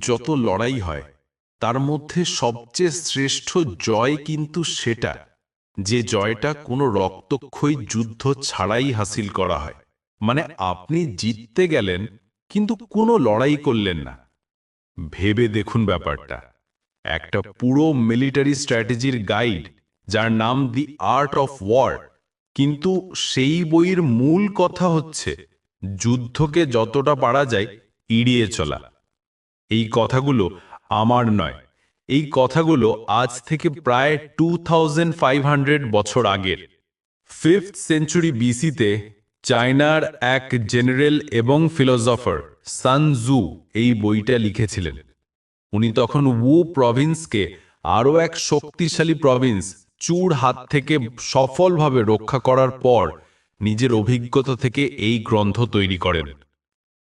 যত লড়াই হয়, তার মধ্যে সবচেয়ে শ্রেষ্ঠ জয় কিন্তু সেটা, যে জয়টা কোনো রক্তক্ষয়ী যুদ্ধ ছাড়াই হাসিল করা হয়। মানে আপনি জিততে গেলেন, কিন্তু কোনো লড়াই করলেন না। ভেবে দেখুন ব্যাপারটা। একটা পুরো মিলিটারি স্ট্র্যাটেজির গাইড, যার নাম দি আর্ট অফ ওয়ার, কিন্তু সেই বইয়ের মূল কথা হচ্ছে, যুদ্ধকে যতটা পারা যায়, এড়িয়ে চলা। এই কথাগুলো আমার নয়। এই কথাগুলো আজ থেকে প্রায় টু বছর আগের। ফিফথ সেঞ্চুরি বিসিতে চায়নার এক জেনারেল এবং ফিলোসফার সানজু এই বইটা লিখেছিলেন। উনি তখন উ প্রভিন্সকে আরও এক শক্তিশালী প্রভিন্স চুর হাত থেকে সফলভাবে রক্ষা করার পর নিজের অভিজ্ঞতা থেকে এই গ্রন্থ তৈরি করেন।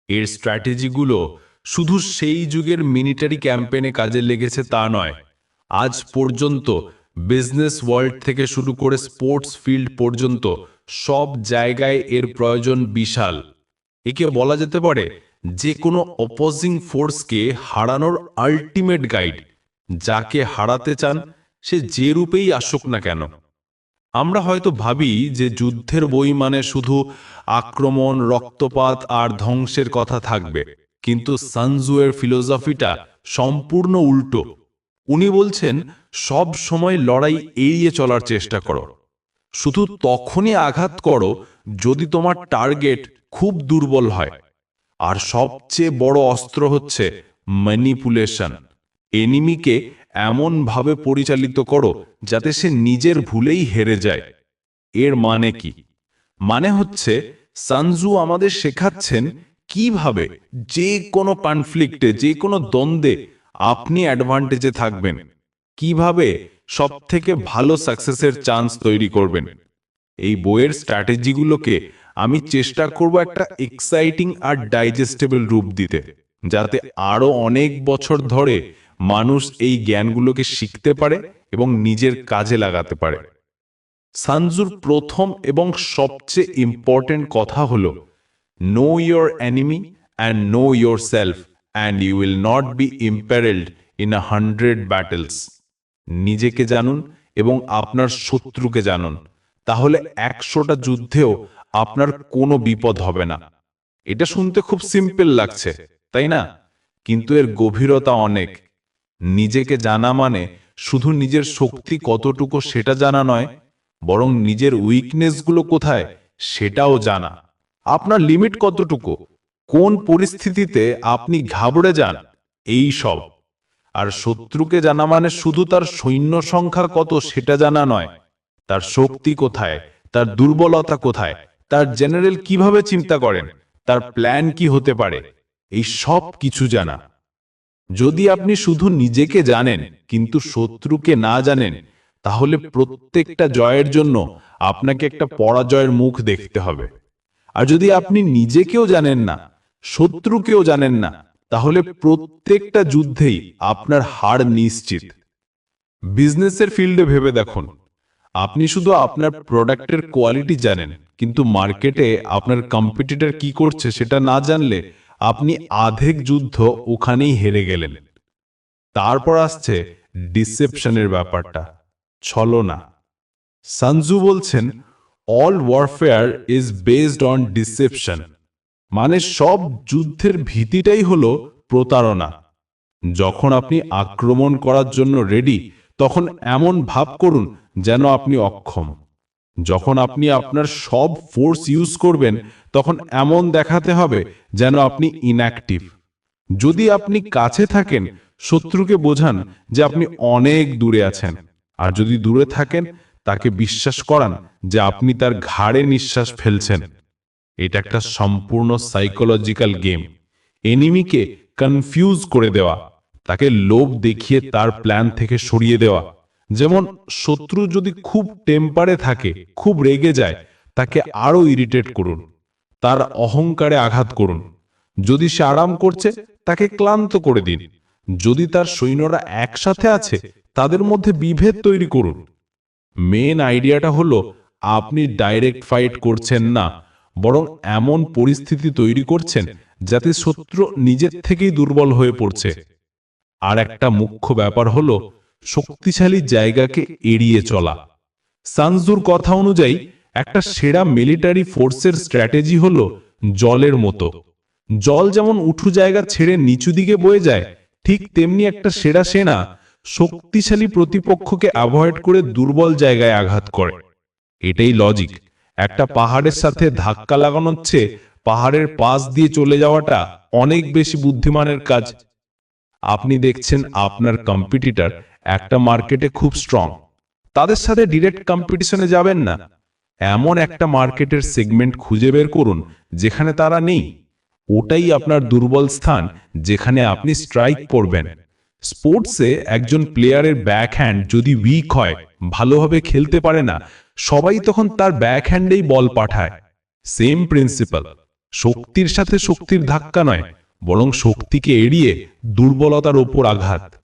এর স্ট্র্যাটেজিগুলো শুধু সেই যুগের মিলিটারি ক্যাম্পেনে কাজে লেগেছে তা নয়। আজ পর্যন্ত বিজনেস ওয়ার্ল্ড থেকে শুরু করে স্পোর্টস ফিল্ড পর্যন্ত সব জায়গায় এর প্রয়োজন বিশাল। একে বলা যেতে পারে যে কোনো অপোজিং ফোর্সকে হারানোর আল্টিমেট গাইড যাকে হারাতে চান, সে যে রূপেই আসুক না কেন। আমরা হয়তো ভাবি যে যুদ্ধের বই মানে শুধু আক্রমণ, রক্তপাত আর ধ্বংসের কথা থাকবে। কিন্তু সানজুয়ের ফিলোসফিটা সম্পূর্ণ উল্টো। উনি বলছেন, সব সময় লড়াই এড়িয়ে চলার চেষ্টা করো। শুধু তখনই আঘাত করো যদি তোমার টার্গেট খুব দুর্বল হয়। আর সবচেয়ে বড় অস্ত্র হচ্ছে ম্যানিপুলেশন। এনিমিকে এমনভাবে পরিচালিত করো যাতে সে নিজের ভুলেই হেরে যায়। এর মানে কি? মানে হচ্ছে, সানজু আমাদের শেখাচ্ছেন কীভাবে যে কোনো কনফ্লিক্টে যে কোনো দ্বন্দ্বে আপনি অ্যাডভান্টেজে থাকবেন? কীভাবে সব থেকে ভালো সাকসেসের চান্স তৈরি করবেন? এই বইয়ের স্ট্র্যাটেজিগুলোকে আমি চেষ্টা করব একটা এক্সাইটিং আর ডাইজেস্টেবল রূপ দিতে, যাতে আরও অনেক বছর ধরে মানুষ এই জ্ঞানগুলোকে শিখতে পারে এবং নিজের কাজে লাগাতে পারে। সানজুর প্রথম এবং সবচেয়ে ইম্পর্টেন্ট কথা হলো your enemy and know yourself and you will not be imperilled in a hundred battles নিজেকে জানুন এবং আপনার শত্রুকে জানুন। তাহলে একশোটা যুদ্ধেও আপনার কোনো বিপদ হবে না। এটা শুনতে খুব সিম্পল লাগছে, তাই না? কিন্তু এর গভীরতা অনেক। নিজেকে জানা মানে শুধু নিজের শক্তি কতটুকু সেটা জানা নয়, বরং নিজের উইকনেসগুলো কোথায় সেটাও জানা। আপনার লিমিট কতটুকু? কোন পরিস্থিতিতে আপনি ঘাবড়ে যান? এই সব। আর শত্রুকে জানা মানে শুধু তার সৈন্য সংখ্যা কত সেটা জানা নয়। তার শক্তি কোথায়? তার দুর্বলতা কোথায়? তার জেনারেল কীভাবে চিন্তা করেন? তার প্ল্যান কি হতে পারে? এই সব কিছু জানা। যদি আপনি শুধু নিজেকে জানেন, কিন্তু শত্রুকে না জানেন, তাহলে প্রত্যেকটা জয়ের জন্য আপনাকে একটা পরাজয়ের মুখ দেখতে হবে। আর যদি আপনি নিজেকেও জানেন না, শত্রুকেও জানেন না, তাহলে প্রত্যেকটা যুদ্ধেই আপনার হার নিশ্চিত। বিজনেসের ফিল্ডে ভেবে দেখুন। আপনি শুধু আপনার প্রোডাক্টের কোয়ালিটি জানেন, কিন্তু মার্কেটে আপনার কম্পিটিটর কি করছে সেটা না জানলে আপনি আধেক যুদ্ধ ওখানেই হেরে গেলেন। তারপর আসছে ডিসেপশনের ব্যাপারটা, ছলনা। সানজু বলছেন all warfare is based on deception মানে সব যুদ্ধের ভীতিটাই হলো প্রতারণা। যখন আপনি আক্রমণ করার জন্য রেডি তখন এমন ভাব করুন যেন আপনি অক্ষম। যখন আপনি আপনার সব ফোর্স ইউজ করবেন, তখন এমন দেখাতে হবে যেন আপনি ইনঅ্যাক্টিভ যদি আপনি কাছে থাকেন, শত্রুকে বোঝান যে আপনি অনেক দূরে আছেন। আর যদি দূরে থাকেন তাকে বিশ্বাস করান যে আপনি তার ঘাড়ে নিঃশ্বাস ফেলছেন। এটা একটা সম্পূর্ণ সাইকোলজিক্যাল গেম এনিমিকে কনফিউজ করে দেওয়া, তাকে লোভ দেখিয়ে তার প্ল্যান থেকে সরিয়ে দেওয়া। যেমন শত্রু যদি খুব টেম্পারে থাকে, খুব রেগে যায়, তাকে আরও ইরিটেট করুন, তার অহংকারে আঘাত করুন। যদি সে আরাম করছে, তাকে ক্লান্ত করে দিন। যদি তার সৈন্যরা একসাথে আছে, তাদের মধ্যে বিভেদ তৈরি করুন। মেন আইডিয়াটা হলো, আপনি ডাইরেক্ট ফাইট করছেন না, বরং এমন পরিস্থিতি তৈরি করছেন যাতে শত্রু নিজের থেকেই দুর্বল হয়ে পড়ছে। আর একটা মুখ্য ব্যাপার হলো, শক্তিশালী জায়গাকে এড়িয়ে চলা। সানজুর কথা অনুযায়ী, একটা সেরা মিলিটারি ফোর্সের স্ট্র্যাটেজি হলো জলের মতো। জল যেমন উঁচু জায়গা ছেড়ে নিচু দিকে বয়ে যায়, ঠিক তেমনি একটা সেরা সেনা শক্তিশালী প্রতিপক্ষকে অ্যাভয়েড করে দুর্বল জায়গায় আঘাত করে। এটাই লজিক একটা পাহাড়ের সাথে ধাক্কা লাগানোর চেয়ে পাহাড়ের পাশ দিয়ে চলে যাওয়াটা অনেক বেশি বুদ্ধিমানের কাজ। আপনি দেখছেন আপনার কম্পিটিটর একটা মার্কেটে খুব স্ট্রং তাদের সাথে ডিরেক্ট কম্পিটিশনে যাবেন না। এমন একটা মার্কেটের সেগমেন্ট খুঁজে বের করুন যেখানে তারা নেই। ওটাই আপনার দুর্বল স্থান, যেখানে আপনি স্ট্রাইক করবেন। স্পোর্টসে একজন প্লেয়ারের ব্যাকহ্যান্ড যদি উইক হয়, ভালোভাবে খেলতে পারে না, সবাই তখন তার ব্যাকহ্যান্ডেই বল পাঠায়। সেম প্রিন্সিপাল শক্তির সাথে শক্তির ধাক্কা নয়, বরং শক্তিকে এড়িয়ে দুর্বলতার ওপর আঘাত।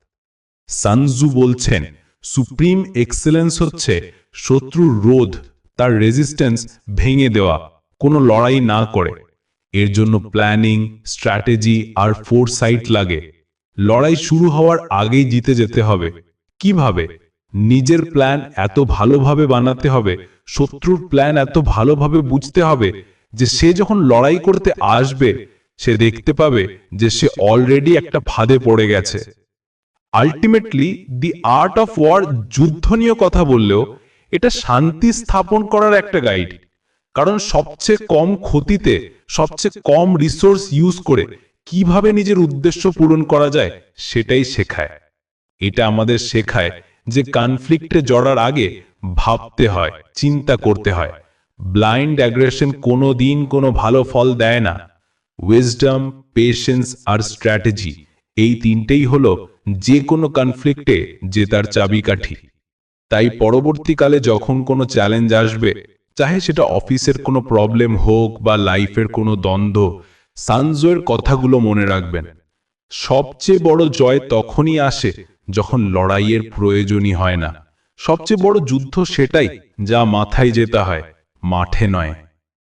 সানজু বলছেন সুপ্রিম এক্সেলেন্স হচ্ছে শত্রুর রোধ, তার রেজিস্ট্যান্স ভেঙে দেওয়া, কোনো লড়াই না করে। এর জন্য প্ল্যানিং স্ট্র্যাটেজি আর ফোর সাইট লাগে। লড়াই শুরু হওয়ার আগেই জিতে যেতে হবে। কীভাবে? নিজের প্ল্যান এত ভালোভাবে বানাতে হবে, শত্রুর প্ল্যান এত ভালোভাবে বুঝতে হবে যে সে যখন লড়াই করতে আসবে, সে দেখতে পাবে যে সে অলরেডি একটা ফাঁদে পড়ে গেছে। Ultimately the art of war যুদ্ধ নিয়ে কথা বললেও এটা শান্তি স্থাপন করার একটা গাইড কারণ সবচেয়ে কম ক্ষতিতে, সবচেয়ে কম রিসোর্স ইউজ করে কীভাবে নিজের উদ্দেশ্য পূরণ করা যায় সেটাই শেখায়। এটা আমাদের শেখায় যে কনফ্লিক্টে জড়ার আগে ভাবতে হয়, চিন্তা করতে হয়। ব্লাইন্ড অ্যাগ্রেশন কোনো দিন কোনো ভালো ফল দেয় না। উইজডম পেশেন্স আর স্ট্র্যাটেজি এই তিনটেই হলো যে কোনো কনফ্লিক্টে জেতার চাবিকাঠি। তাই পরবর্তীকালে যখন কোনো চ্যালেঞ্জ আসবে, চাহে সেটা অফিসের কোনো প্রবলেম হোক বা লাইফের কোনো দ্বন্দ্ব সানজোয়ের কথাগুলো মনে রাখবেন। সবচেয়ে বড় জয় তখনই আসে যখন লড়াইয়ের প্রয়োজনই হয় না। সবচেয়ে বড় যুদ্ধ সেটাই যা মাথায় যেতে হয়, মাঠে নয়।